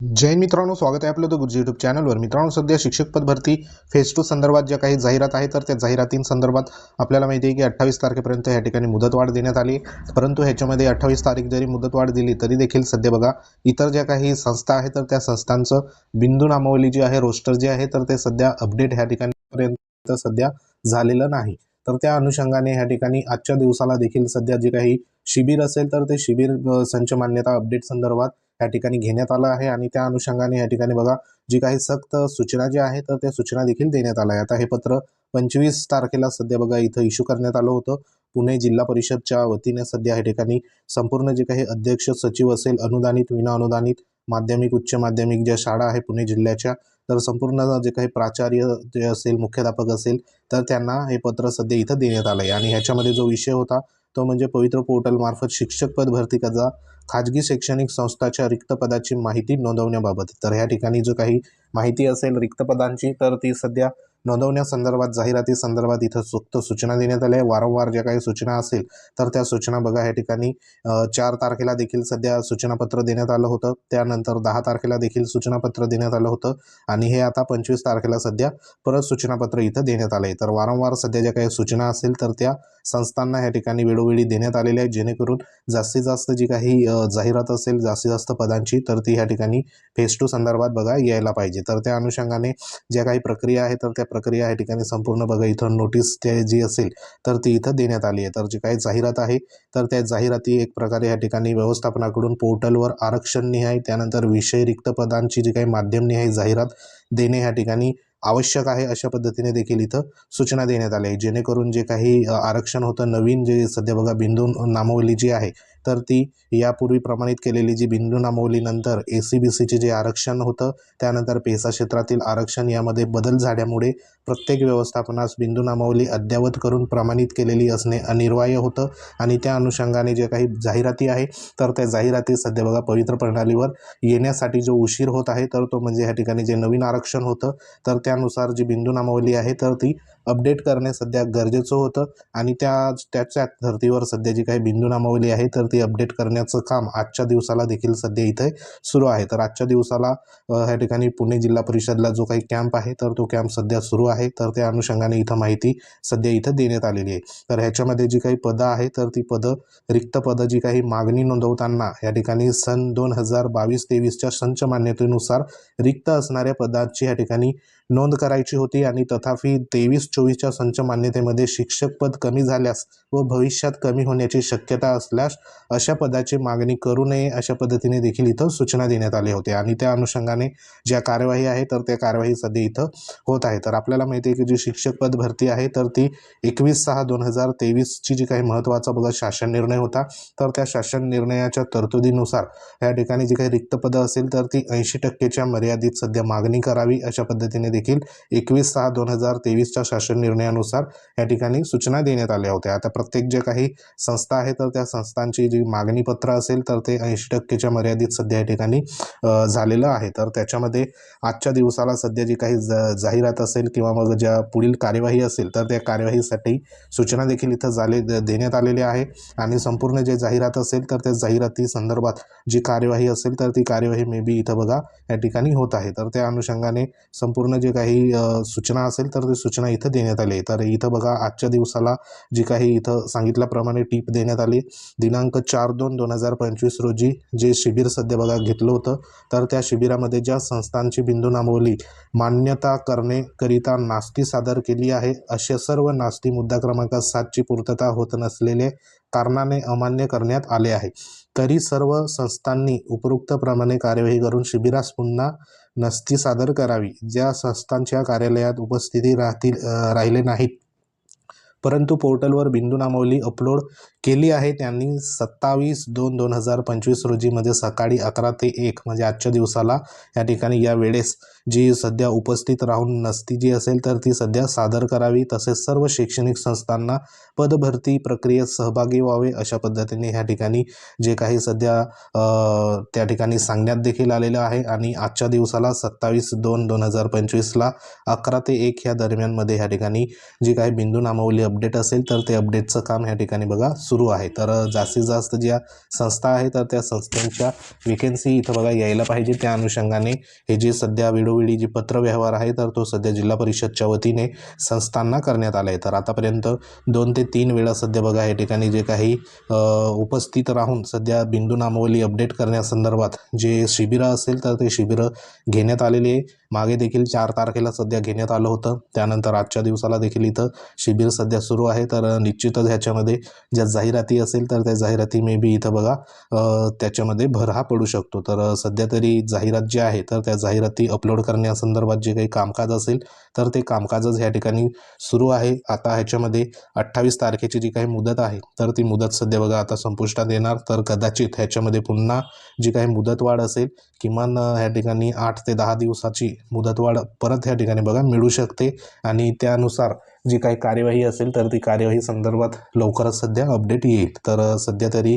जय मित्रांनो स्वागत आहे आपलं गुरुजी यूट्यूब चॅनलवर मित्रांनो सध्या शिक्षक पद भरती फेज टू संदर्भात ज्या काही जाहिरात आहे तर त्या जाहिरातींसंदर्भात आपल्याला माहिती आहे की अठ्ठावीस तारखेपर्यंत या ठिकाणी मुदतवाढ देण्यात आली परंतु ह्याच्यामध्ये अठ्ठावीस तारीख जरी मुदतवाढ दिली तरी देखील सध्या बघा इतर ज्या काही संस्था आहेत तर त्या संस्थांचं बिंदू नामावली जी आहे रोस्टर जे आहे तर ते सध्या अपडेट ह्या ठिकाणी पर्यंत सध्या झालेलं नाही. तर त्या अनुषंगाने ह्या ठिकाणी आजच्या दिवसाला देखील सध्या जे काही शिबिर असेल तर ते शिबिर संच मान्यता अपडेट संदर्भात या ठिकाणी घेण्यात आलं आहे आणि त्या अनुषंगाने या ठिकाणी बघा जी काही सक्त सूचना जी आहे तर त्या सूचना देखील देण्यात आल्या. आता हे पत्र पंचवीस तारखेला सध्या बघा इथं इश्यू करण्यात आलं होतं. पुणे जिल्हा परिषदच्या वतीने सध्या या ठिकाणी संपूर्ण जे काही अध्यक्ष सचिव असेल अनुदानित विना अनुदानित माध्यमिक उच्च माध्यमिक ज्या शाळा आहे पुणे जिल्ह्याच्या तर संपूर्ण जे काही प्राचार्य जे असेल मुख्याध्यापक असेल तर त्यांना हे पत्र सध्या इथं देण्यात आलं आहे आणि ह्याच्यामध्ये जो विषय होता तो म्हणजे पवित्र पोर्टलमार्फत शिक्षक पद भरती करता खाजगी शैक्षणिक संस्थाच्या रिक्त पदाची माहिती नोंदवण्याबाबत. तर ह्या ठिकाणी जो काही माहिती असेल रिक्त पदांची तर ती सध्या नोंदवण्यासंदर्भात जाहिराती संदर्भात इथं सुक्त सूचना देण्यात आल्या. आहे वारंवार ज्या काही सूचना असेल तर त्या सूचना बघा. या ठिकाणी चार तारखेला देखील सध्या सूचनापत्र देण्यात आलं होतं. त्यानंतर दहा तारखेला देखील सूचनापत्र देण्यात आलं होतं. आणि हे आता पंचवीस तारखेला सध्या परत सूचनापत्र इथं देण्यात आलं आहे तर वारंवार सध्या ज्या काही सूचना असेल तर त्या संस्थांना या ठिकाणी वेळोवेळी देण्यात आलेल्या आहेत. जेणेकरून जास्तीत जास्त जी काही जाहिरात असेल जास्तीत जास्त पदांची तर ती ह्या ठिकाणी फेस टू संदर्भात बघा यायला पाहिजे. तर त्या अनुषंगाने ज्या काही प्रक्रिया आहे तर त्या प्रक्रिया या ठिकाणी संपूर्ण बघा इथं नोटीस ते जी असेल तर ती इथं देण्यात आली आहे. तर जी काही जाहिरात आहे तर त्या जाहिराती एक प्रकारे या ठिकाणी व्यवस्थापनाकडून पोर्टलवर आरक्षण निहाय त्यानंतर विषय रिक्त पदांची जी काही माध्यम निहाय जाहिरात देणे ह्या ठिकाणी आवश्यक आहे अशा पद्धतीने देखील इथं सूचना देण्यात आल्या आहे. जेणेकरून जे काही आरक्षण होतं नवीन जे सध्या बघा बिंदू नामावली जी आहे तर ती यापूर्वी प्रमाणित केलेली जी बिंदू नामावलीनंतर ए सी बी सीचे जे आरक्षण होतं त्यानंतर पेसा क्षेत्रातील आरक्षण यामध्ये बदल झाल्यामुळे प्रत्येक व्यवस्थापनास बिंदू नामावली अद्ययावत करून प्रमाणित केलेली असणे अनिवार्य होतं. आणि त्या अनुषंगाने जे काही जाहिराती आहे तर त्या जाहिराती सध्या बघा पवित्र प्रणालीवर येण्यासाठी जो उशीर होत आहे तर तो म्हणजे ह्या ठिकाणी जे नवीन आरक्षण होतं तर त्यानुसार जी बिंदू नामावली आहे तर ती अपडेट करणे सध्या गरजेचं होतं. आणि त्या त्याच्या धर्तीवर सध्या जी काही बिंदू नामावली आहे तर ती अपडेट करण्याचं काम आजच्या दिवसाला देखील सध्या इथे सुरू आहे. तर आजच्या दिवसाला ह्या ठिकाणी पुणे जिल्हा परिषदला जो काही कॅम्प आहे तर तो कॅम्प सध्या सुरू आहे. तर त्या अनुषंगाने इथं माहिती सध्या इथं देण्यात आलेली आहे. तर ह्याच्यामध्ये जी काही पदं आहे तर ती पदं रिक्त पदं जी काही मागणी नोंदवताना या ठिकाणी सन दोन हजार बावीस तेवीसच्या संच मान्यतेनुसार रिक्त असणाऱ्या पदाची या ठिकाणी नोंद करायची होती आणि तथापि तेवीस चोवीसच्या संच मान्यतेमध्ये शिक्षक पद कमी झाल्यास व भविष्यात कमी होण्याची शक्यता असल्यास अशा पदाची मागणी करू नये अशा पद्धतीने देखील इथं सूचना देण्यात आल्या होत्या. आणि त्या अनुषंगाने ज्या कार्यवाही आहे तर त्या कार्यवाही सध्या इथं होत आहे. तर आपल्याला माहिती आहे की जी शिक्षक पद भरती आहे तर ती एकवीस सहा दोन हजार तेवीसची जी काही महत्त्वाचा बघा शासन निर्णय होता. तर त्या शासन निर्णयाच्या तरतुदीनुसार या ठिकाणी जी काही रिक्त पदं असेल तर ती ऐंशी टक्केच्या मर्यादित सध्या मागणी करावी अशा पद्धतीने देखील एकवीस सहा दोन हजार तेवीसच्या शासन निर्णयानुसार या ठिकाणी सूचना देण्यात आल्या होत्या. आता प्रत्येक जे काही संस्था आहे तर त्या संस्थांची जी मागणी पत्र असेल तर ते ऐंशी टक्केच्या मर्यादित सध्या या ठिकाणी झालेलं आहे. तर त्याच्यामध्ये आजच्या दिवसाला सध्या जी काही ज जाहिरात असेल किंवा मग ज्या पुढील कार्यवाही असेल तर त्या कार्यवाहीसाठी सूचना देखील इथं झाले देण्यात आलेल्या आहे. आणि संपूर्ण जे जाहिरात असेल तर त्या जाहिराती संदर्भात जी कार्यवाही असेल तर ती कार्यवाही मे बी इथं बघा या ठिकाणी होत आहे. तर त्या अनुषंगाने संपूर्ण जे जे काही सूचना असेल तर ते सूचना इथं देण्यात आली तर इथं बघा आजच्या दिवसाला जी काही इथं सांगितल्याप्रमाणे टीप देण्यात आली. दिनांक चार दोन दोन हजार पंचवीस रोजी जे शिबिर सध्या बघा घेतलं होतं तर त्या शिबिरामध्ये ज्या संस्थांची बिंदू नामवली मान्यता करण्याकरिता नास्ती सादर केली आहे. असे सर्व नास्ती मुद्दा क्रमांक सातची पूर्तता होत नसलेले कारणाने अमान्य करण्यात आले आहे. तरी सर्व संस्थांनी उपरोक्तप्रमाणे कार्यवाही करून शिबिरास पुन्हा नस्ती सादर करावी. ज्या संस्थांच्या कार्यालयात उपस्थिती राहतील राहिले नाहीत. परंतु पोर्टलवर बिंदू नामावली अपलोड केली आहे. त्यांनी सत्तावीस दोन दोन हजार पंचवीस रोजीमध्ये सकाळी अकरा ते एक म्हणजे आजच्या दिवसाला या ठिकाणी या वेळेस जी सध्या उपस्थित राहून नसती जी असेल तर ती सध्या सादर करावी. तसेच सर्व शैक्षणिक संस्थांना पदभरती प्रक्रियेत सहभागी व्हावे अशा पद्धतीने ह्या ठिकाणी जे काही सध्या त्या ठिकाणी सांगण्यात देखील आलेलं आहे. आणि आजच्या दिवसाला सत्तावीस दोन दोन हजार पंचवीसला अकरा ते एक ह्या दरम्यानमध्ये ह्या ठिकाणी जी काही बिंदू नामावली अपडेट असेल तर ते अपडेटचं काम ह्या ठिकाणी बघा सुरू आहे. तर जास्तीत जास्त ज्या संस्था आहे तर त्या संस्थांच्या वेकेन्सी इथं बघा यायला पाहिजे. त्या अनुषंगाने हे जे सध्या वेळोवेळी जे पत्रव्यवहार आहे तर तो सध्या जिल्हा परिषदच्या वतीने संस्थांना करण्यात आला आहे तर आतापर्यंत दोन ते तीन वेळा सध्या बघा या ठिकाणी जे काही उपस्थित राहून सध्या बिंदू नामावली अपडेट करण्यासंदर्भात जे शिबिरं असेल तर ते शिबिरं घेण्यात आलेली आहे. मागे देखील चार तारखेला सध्या घेण्यात आलं होतं. त्यानंतर आजच्या दिवसाला देखील इथं शिबिर सध्या सुरू आहे तर निश्चितच ह्याच्यामध्ये ज्या जाहिराती असेल तर त्या जाहिराती मे बी इथं बघा त्याच्यामध्ये भर हा पडू शकतो. तर सध्या तरी जाहिरात जी आहे तर त्या जाहिराती अपलोड करण्यासंदर्भात जे काही कामकाज असेल तर ते कामकाजच ह्या ठिकाणी सुरू आहे. आता ह्याच्यामध्ये अठ्ठावीस तारखेची जी काही मुदत आहे तर ती मुदत सध्या बघा आता संपुष्टात येणार. तर कदाचित ह्याच्यामध्ये पुन्हा जी काही मुदतवाढ असेल किमान ह्या ठिकाणी आठ ते दहा दिवसाची मुदतवाढ परत ह्या ठिकाणी बघा मिळू शकते. आणि त्यानुसार जी काही कार्यवाही असेल तर ती कार्यवाही संदर्भात लवकरच सध्या अपडेट येईल. तर सध्या तरी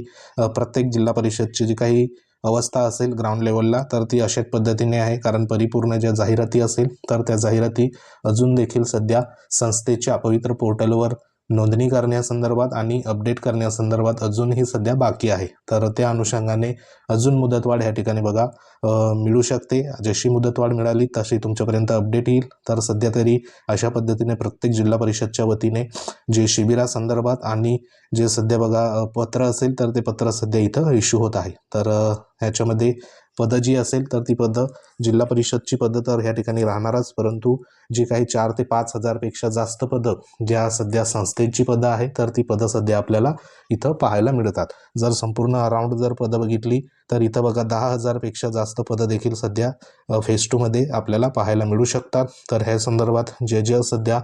प्रत्येक जिल्हा परिषदची जी काही अवस्था असेल ग्राउंड लेवलला तर ती अशाच पद्धतीने आहे. कारण परिपूर्ण ज्या जाहिराती असेल तर त्या जाहिराती अजून देखील सध्या संस्थेच्या पवित्र पोर्टलवर नोंदणी करण्यासंदर्भात आणि अपडेट करण्यासंदर्भात अजूनही सध्या बाकी आहे. तर त्या अनुषंगाने अजून मुदतवाढ या ठिकाणी बघा. मिळू शकते. जशी मुदतवाढ मिळाली तशी तुमच्यापर्यंत अपडेट येईल. तर सध्या तरी अशा पद्धतीने प्रत्येक जिल्हा परिषदच्या वतीने जे शिबिरासंदर्भात आणि जे सध्या बघा पत्र असेल तर ते पत्र सध्या इथं इश्यू होत आहे. तर ह्याच्यामध्ये पदं जी असेल तर ती पदं जिल्हा परिषदची पदं तर ह्या ठिकाणी राहणारच. परंतु जी काही चार ते पाच हजारपेक्षा जास्त पदं ज्या सध्या संस्थेची पदं आहे तर ती पदं सध्या आपल्याला इथं पाहायला मिळतात. जर संपूर्ण अराऊंड जर पदं बघितली तर इथं बघा दहा हजारपेक्षा जास्त पदं देखील सध्या फेज टूमध्ये आपल्याला पाहायला मिळू शकतात. तर ह्या संदर्भात जे जे सध्या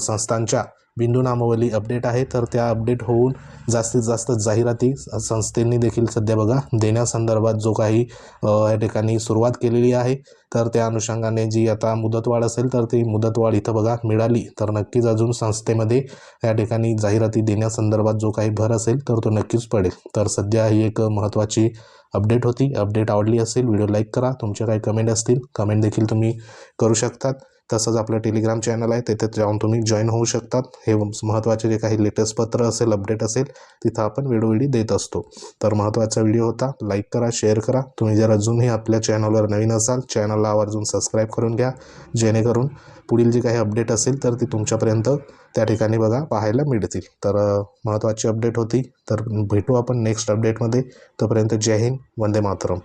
संस्थांच्या बिंदू नामावली अपडेट आहे तर त्या अपडेट होऊन जास्तीत जास्त जाहिराती संस्थेंनी देखील सध्या बघा देण्यासंदर्भात जो काही या ठिकाणी सुरुवात केलेली आहे तर त्या अनुषंगाने जी आता मुदतवाढ असेल तर ती मुदतवाढ इथं बघा मिळाली. तर नक्कीच अजून संस्थेमध्ये या ठिकाणी जाहिराती देण्यासंदर्भात जो काही भर असेल तर तो नक्कीच पडेल. तर सध्या ही एक महत्त्वाची अपडेट होती. अपडेट आवडली असेल व्हिडिओ लाईक करा. तुमचे काही कमेंट असतील कमेंट देखील तुम्ही करू शकतात. तसंच आपलं टेलिग्राम चॅनल आहे तिथे जाऊन तुम्ही जॉईन होऊ शकतात. हे महत्त्वाचे जे काही लेटेस्ट पत्र असेल अपडेट असेल तिथं आपण वेळोवेळी देत असतो. तर महत्त्वाचा व्हिडिओ होता लाईक करा शेअर करा. तुम्ही जर अजूनही आपल्या चॅनलवर नवीन असाल चॅनलला आवर्जून सबस्क्राईब करून घ्या. जेणेकरून पुढील जी काही अपडेट असेल तर ती तुमच्यापर्यंत त्या ठिकाणी बघा पाहायला मिळतील. तर महत्त्वाची अपडेट होती. तर भेटू आपण नेक्स्ट अपडेटमध्ये तोपर्यंत जय हिंद वंदे मातरम.